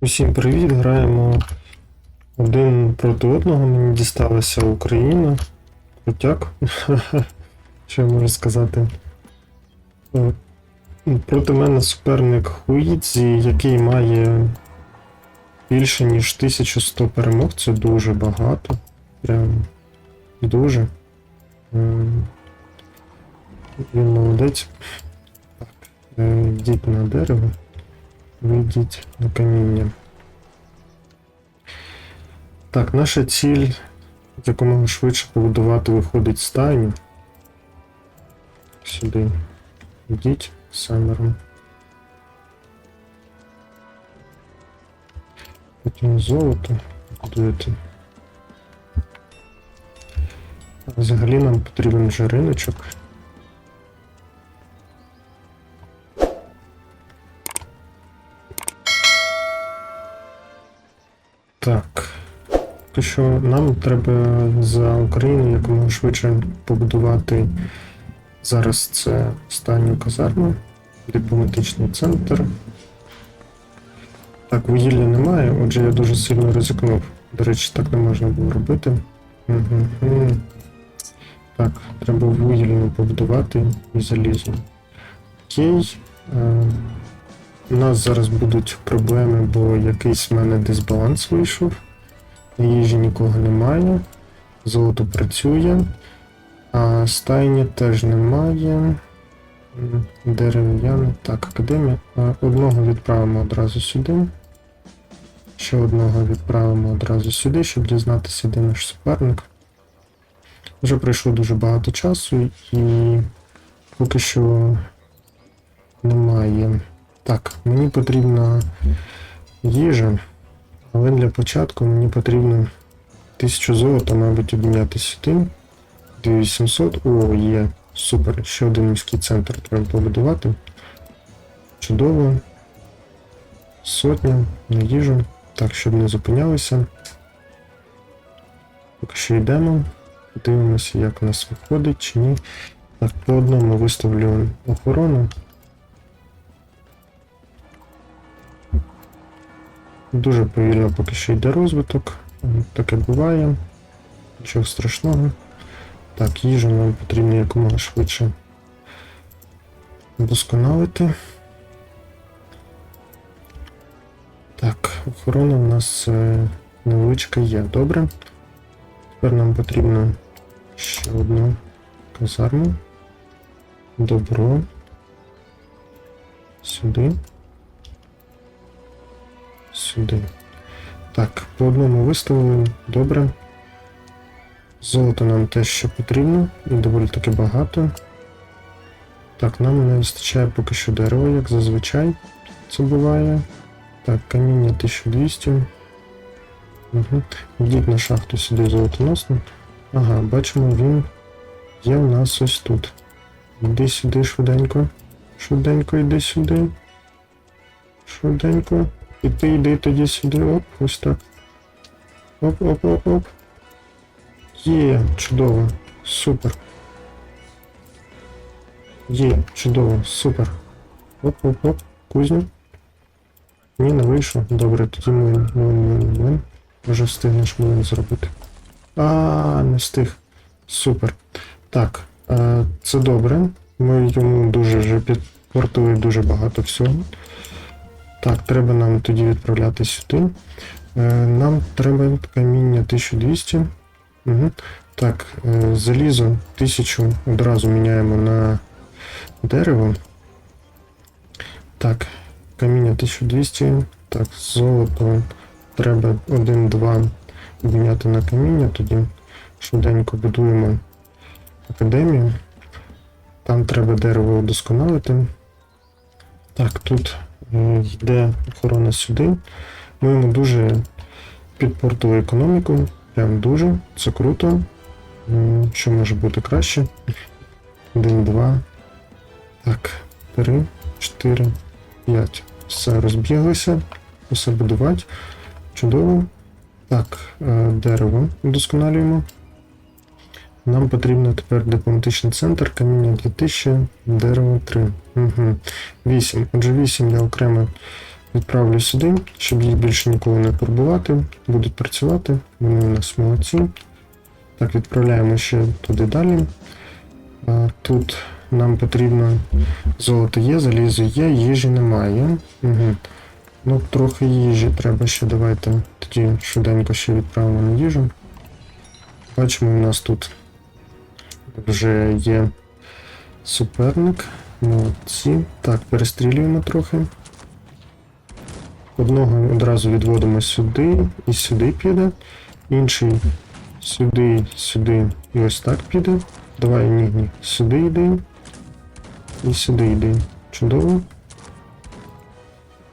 Усім привіт! Граємо один проти одного. Мені дісталася Україна. Крутяк. Що я можу сказати? Е, Проти мене суперник Хуїдзі, який має більше ніж 1100 перемог. Це дуже багато. Прям дуже. Е, Він молодець. Так, е, йдіть на дерево. Вийдіть на каміння. Так, наша ціль якомога швидше побудувати виходить стайню. Сюди. Йдіть самером. Потім золото будуєте. Взагалі нам потрібен вже риночок. Так. То що нам треба за Україну якомога швидше побудувати зараз це останню казарму, дипломатичний центр. Так, вугілля немає, отже я дуже сильно ризикнув. До речі, так не можна було робити. Угу. Так, треба вугільну побудувати і залізну. Окей. У нас зараз будуть проблеми, бо якийсь в мене дисбаланс вийшов. На їжі нікого немає. Золото працює. А стайні теж немає. М, Дерев'яне. Так, академія. Одного відправимо одразу сюди. Ще одного відправимо одразу сюди, щоб дізнатися, де наш суперник. Вже пройшло дуже багато часу і поки що немає. Так, мені потрібна їжа, але для початку мені потрібно 1000 золота, мабуть, обміняти сюди. 2800. О, є. Супер. Ще один міський центр треба побудувати. Чудово. Сотня на їжу. Так, щоб не зупинялися. Поки що йдемо. Подивимося, як у нас виходить чи ні. Так, по одному виставлю охорону. Дуже повільно поки що йде розвиток. Таке буває. Нічого страшного. Так, їжу нам потрібно якомога швидше вдосконалити. Так, охорона у нас е, невеличка є. Добре. Тепер нам потрібно ще одну казарму. Добро. Сюди. Сюди. Так, по одному виставили. Добре. Золото нам теж ще потрібно, і доволі таки багато. Так, нам не вистачає поки що дерева, як зазвичай це буває. Так, каміння 1200. Угу. Йдіть на шахту сюди золотоносну. Ага, бачимо, він є в нас ось тут. Йди сюди швиденько. Швиденько йди сюди. Швиденько. І ти йди тоді сюди. Оп, ось так. Оп-оп-оп-оп. Є, чудово, супер. Є, чудово, супер. Оп-оп-оп, кузню. Ні, не вийшло. Добре, тоді ми, ми, ми. Вже встигнеш млин зробити. А, не встиг. Супер. Так, е, це добре. Ми йому дуже вже підпортили дуже багато всього. Так, треба нам тоді відправляти сюди. Е, нам треба каміння 1200. Угу. Так, е, залізо 1000 одразу міняємо на дерево. Так, каміння 1200. Так, золото треба 1-2 міняти на каміння, тоді швиденько будуємо академію. Там треба дерево удосконалити. Так, тут йде охорона сюди. Ми йому дуже підпортили економіку. Прям дуже, це круто. Що може бути краще? Один, два. Так, три, чотири, п'ять. Все, розбіглися. Все будувати. Чудово. Так, е, дерево удосконалюємо. Нам потрібно тепер дипломатичний центр, каміння 2000, дерево 3. Угу. 8. Отже, 8 я окремо Відправлю сюди, щоб їх більше ніколи не турбувати. Будуть працювати, вони у нас молодці. Так, відправляємо ще туди далі. Тут нам потрібно золото є, залізо є, їжі немає. Угу. Ну, трохи їжі треба ще. Давайте тоді швиденько ще відправимо на їжу. Бачимо, у нас тут вже є суперник. Молодці. Так, перестрілюємо трохи. Одного одразу відводимо сюди і сюди піде. Інший сюди, сюди і ось так піде. Давай, ні, ні. Сюди йди. І сюди йди. Чудово.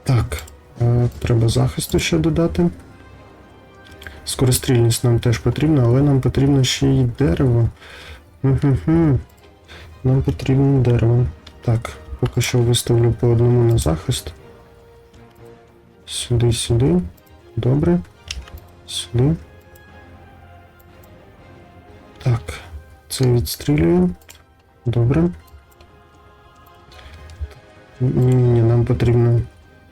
Так. Е, треба захисту ще додати. Скорострільність нам теж потрібна, але нам потрібно ще й дерево. Угу. Нам потрібно дерево. Так, поки що виставлю по одному на захист. Сюди, сюди. Добре. Сюди. Так. Це відстрілюємо. Добре. Ні, ні, ні, нам потрібно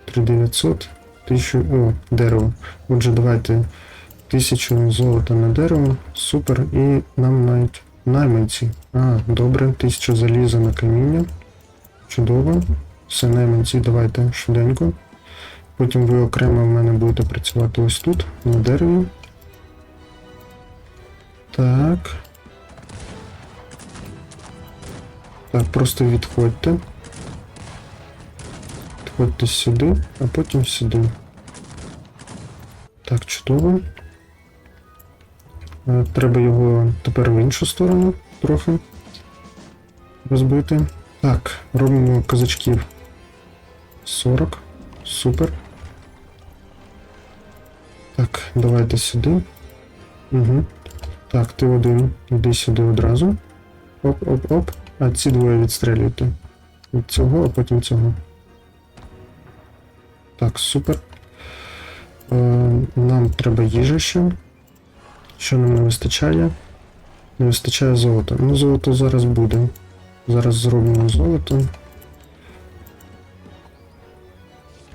3900. 1000. О, дерево. Отже, давайте 1000 золота на дерево. Супер. І нам навіть найманці. А, добре, 1000 заліза на каміння. Чудово. Все, найманці, давайте швиденько. Потім ви окремо в мене будете працювати ось тут, на дереві. Так. Так, просто відходьте. Відходьте сюди, а потім сюди. Так, чудово. Е, Треба його тепер в іншу сторону трохи розбити. Так, робимо козачків 40. Супер. Так, давайте сюди. Угу. Так, ти один. Іди сюди одразу. Оп-оп-оп. А ці двоє відстрелюйте. Від цього, а потім цього. Так, супер. Е, нам треба їжа ще. Що нам не вистачає? Не вистачає золота. Ну, золото зараз буде. Зараз зробимо золото.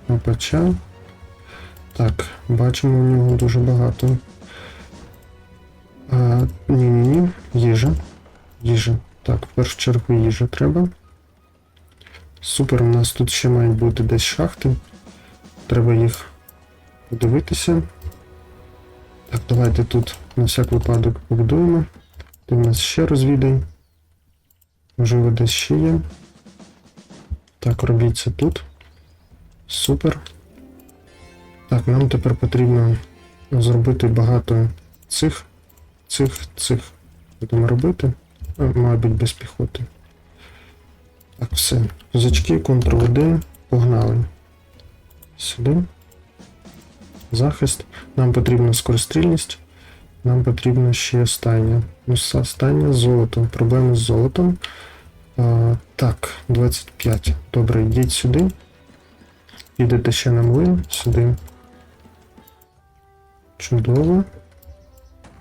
Опача. Так, бачимо у нього дуже багато. Ні-ні-ні, їжа. Їжа. Так, в першу чергу їжа треба. Супер, у нас тут ще мають бути десь шахти. Треба їх подивитися. Так, давайте тут на всяк випадок побудуємо. Ти в нас ще розвідай. Можливо, десь ще є. Так, робіть це тут. Супер. Так, нам тепер потрібно зробити багато цих, цих, цих. Будемо робити. Мабуть, без піхоти. Так, все. Козачки, Ctrl-1. Погнали. Сюди. Захист. Нам потрібна скорострільність. Нам потрібно ще стайня. Ну, са- стайня золото. Проблеми з золотом. А, так, 25. Добре, йдіть сюди. Їдете ще на млин, сюди. Чудово.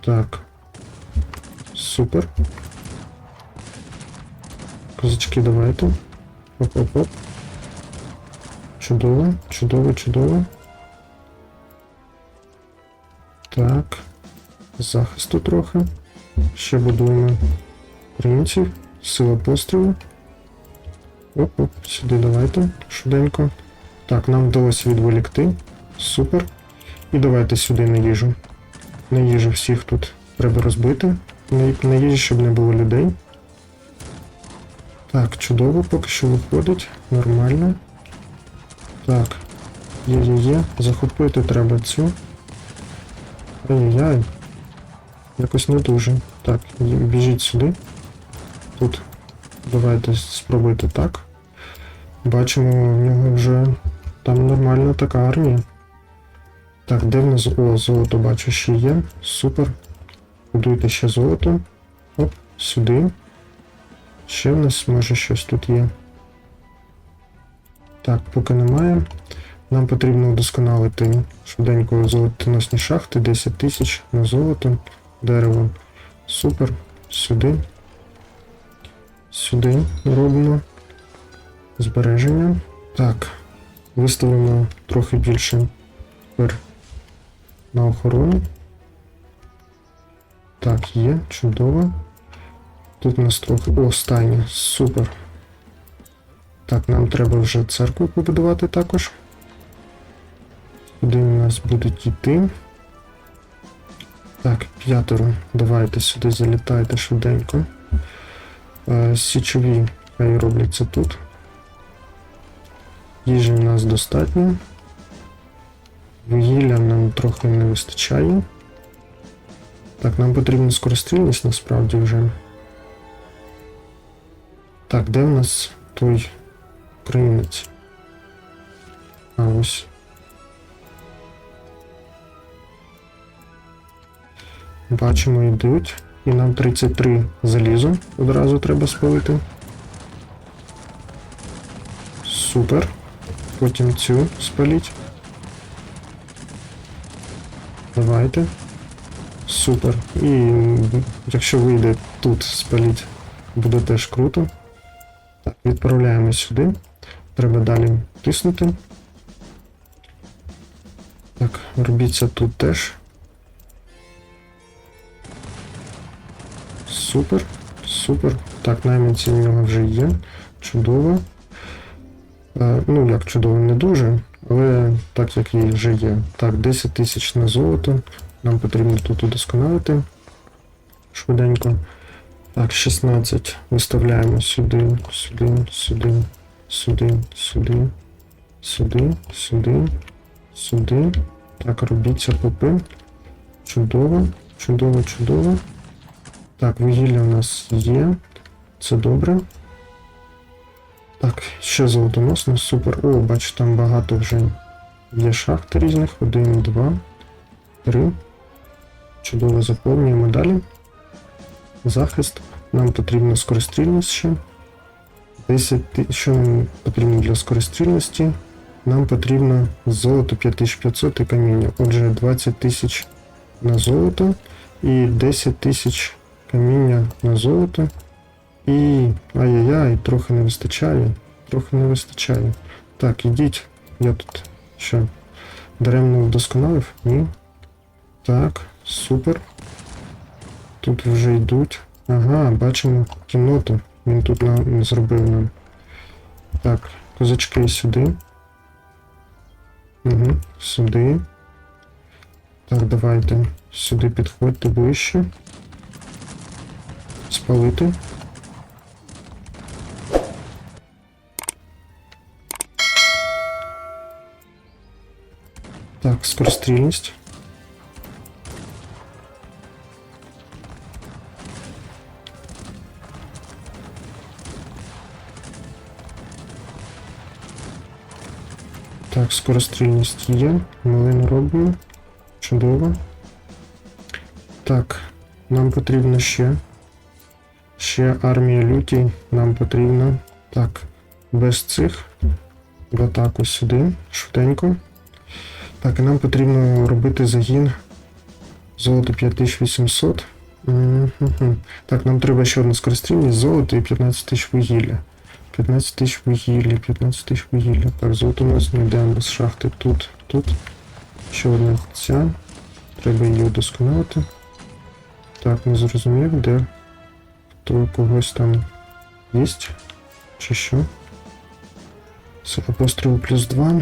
Так. Супер. Козачки, давайте. Оп-оп-оп. Чудово, чудово, чудово. Так. Захисту трохи. Ще будуємо українців. Сила пострілу. Оп-оп, сюди давайте. Швиденько. Так, нам вдалося відволікти. Супер. І давайте сюди на їжу. На їжу всіх тут треба розбити. На їжі, щоб не було людей. Так, чудово, поки що виходить. Нормально. Так. Є-є-є. Захопити треба цю. Ай-яй-яй. Якось не дуже. Так, біжіть сюди. Тут. Давайте спробуйте так. Бачимо, в нього вже там нормальна така армія. Так, де в нас о, золото бачу ще є. Супер. Будуйте ще золото. Оп, сюди. Ще в нас може щось тут є. Так, поки немає. Нам потрібно удосконалити швиденько золотоносні шахти, 10 тисяч на золото, дерево. Супер. Сюди. Сюди робимо. Збереження. Так. Виставимо трохи більше тепер на охорону. Так, є, чудово. Тут у нас трохи. О, стайня, супер. Так, нам треба вже церкву побудувати також. Куди у нас будуть йти? Так, п'ятеро. Давайте сюди залітайте швиденько. Е, Січові хай робляться тут. Їжі в нас достатньо. Вугілля нам трохи не вистачає. Так, нам потрібна скорострільність насправді вже. Так, де в нас той українець? А ось. Бачимо, йдуть. І нам 33 залізо одразу треба спалити. Супер. Потім цю спаліть. Давайте. Супер. І якщо вийде тут спаліть, буде теж круто. Так, відправляємо сюди. Треба далі тиснути. Так, робіться тут теж. Супер, супер. Так, найманці в нього вже є. Чудово. Е, ну, як чудово, не дуже, але так як і вже є. Так, 10 тисяч на золото. Нам потрібно тут удосконалити. Швиденько. Так, 16. Виставляємо сюди, сюди, сюди, сюди, сюди, сюди, сюди, сюди. Так, робіться попи. Чудово, чудово, чудово. Так, вугілля у нас є. Це добре. Так, ще золотоносно, супер. О, бачу, там багато вже є шахти різних. Один, два, три. Чудово заповнюємо далі. Захист. Нам потрібна скорострільність ще. 10 Що нам потрібно для скорострільності? Нам потрібно золото 5500 і каміння. Отже, 20 тисяч на золото і 10 тисяч каміння на золото. І. Ай-яй-яй, трохи не вистачає. Трохи не вистачає. Так, ідіть. Я тут що? Даремно вдосконалив? Ні. Так, супер. Тут вже йдуть. Ага, бачимо кімнату. Він тут нам зробив нам. Так, козачки сюди. Угу, сюди. Так, давайте сюди підходьте ближче. Спалити. Так, скорострільність. Так, скорострільність є. Малину робимо. Чудово. Так, нам потрібно ще. Ще армія люті. Нам потрібно. Так, без цих. В атаку сюди. Швиденько. Так, і нам потрібно робити загін. Золото 5800. Мгм. Так, нам треба ще одна скорострільність, золото і 15 тисяч вугілля. 15 тисяч вугілля, 15 тисяч вугілля. Так, золото у нас не йдемо з шахти тут, тут. Ще одна ця. Треба її удосконалити. Так, не зрозумів, де хто у когось там є. Чи що? Сила пострілу плюс 2.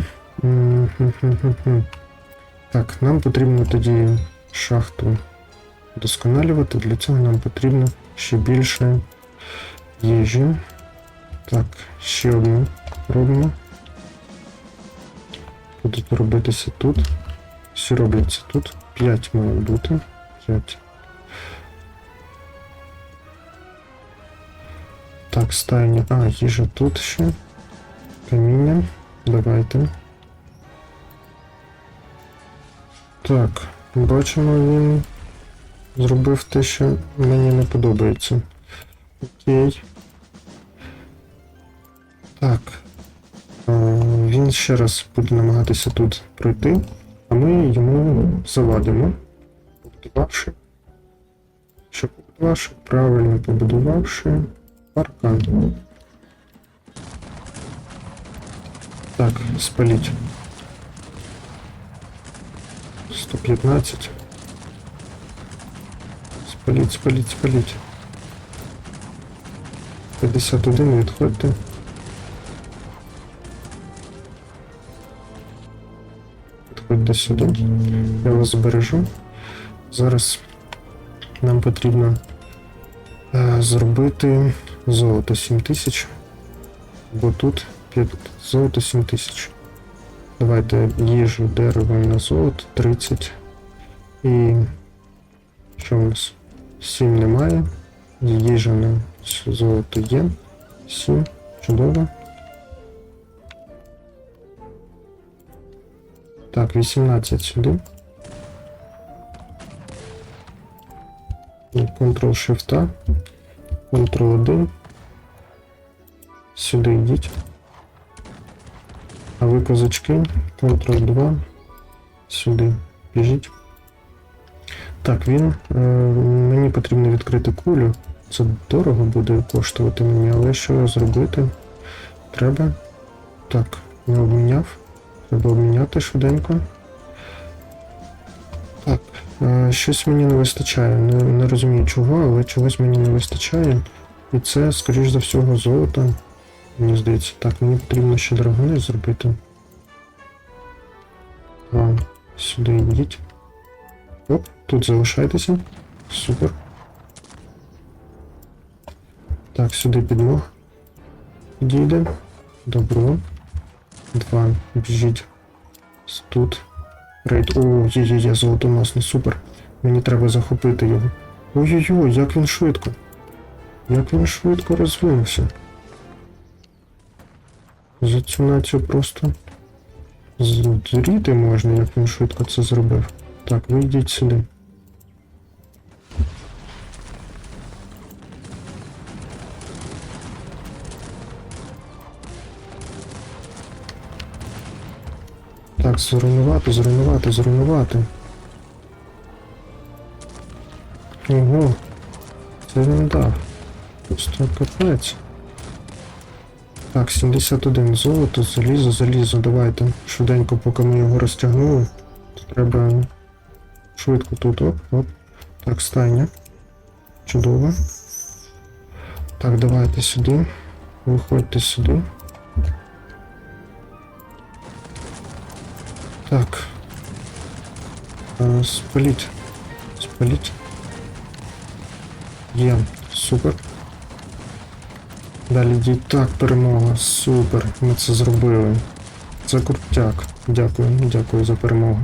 Так, нам потрібно тоді шахту вдосконалювати. Для цього нам потрібно ще більше їжі. Так, ще одну робимо. Будуть робитися тут. Всі робляться тут. 5 має бути. 5. Так, стайня. А, їжа тут ще. Каміння. Давайте. Так, бачимо, він зробив те, що мені не подобається. Окей. Так. Е, Він ще раз буде намагатися тут пройти, а ми йому завадимо. Побудувавши. Що побудувавши? Правильно побудувавши паркан. Так, спаліть. 115. Спаліть, спаліть, спаліть. 51, відходьте. Підходьте сюди. Я вас збережу. Зараз нам потрібно е, зробити Золото 7000. Бо тут 5, золото 7000. Давайте їжу дерево на золото 30. І що у нас? 7 немає. Їжа на золото є. 7. Чудово. Так, 18 сюди. Ctrl-Shift. Ctrl-1. Сюди йдіть. А ви козачки, Ctrl-2. Сюди біжіть. Так, він. Е, мені потрібно відкрити кулю. Це дорого буде коштувати мені, але що зробити? Треба. Так, не обміняв. Треба обміняти швиденько. Так, е, щось мені не вистачає. Не, не розумію чого, але чогось мені не вистачає. І це, скоріш за всього, золото. Мені здається. Так, мені потрібно ще драгони зробити. А, сюди йдіть. Оп, тут залишайтеся. Супер. Так, сюди підмог. Підійде. Добро. Два. Біжіть. Тут. Рейд. О, є, є, є, золотоносний, супер. Мені треба захопити його. Ой-ой-ой, як він швидко. Як він швидко розвинувся. За цю націю просто зріти можна, як він швидко це зробив. Так, ви йдіть сюди. Так, зруйнувати, зруйнувати, зруйнувати. Ого. Це він дав. Просто капець. Так, 71 золото, залізо, залізо, давайте. Швиденько, поки ми його розтягнули. Треба швидко тут, оп, оп. Так, стайня. Чудово. Так, давайте сюди. Виходьте сюди. Так. Е, Спаліть. Спаліть. Є. Супер. Далі дітак, Так, перемога. Супер. Ми це зробили. Це крутяк. Дякую, дякую за перемогу.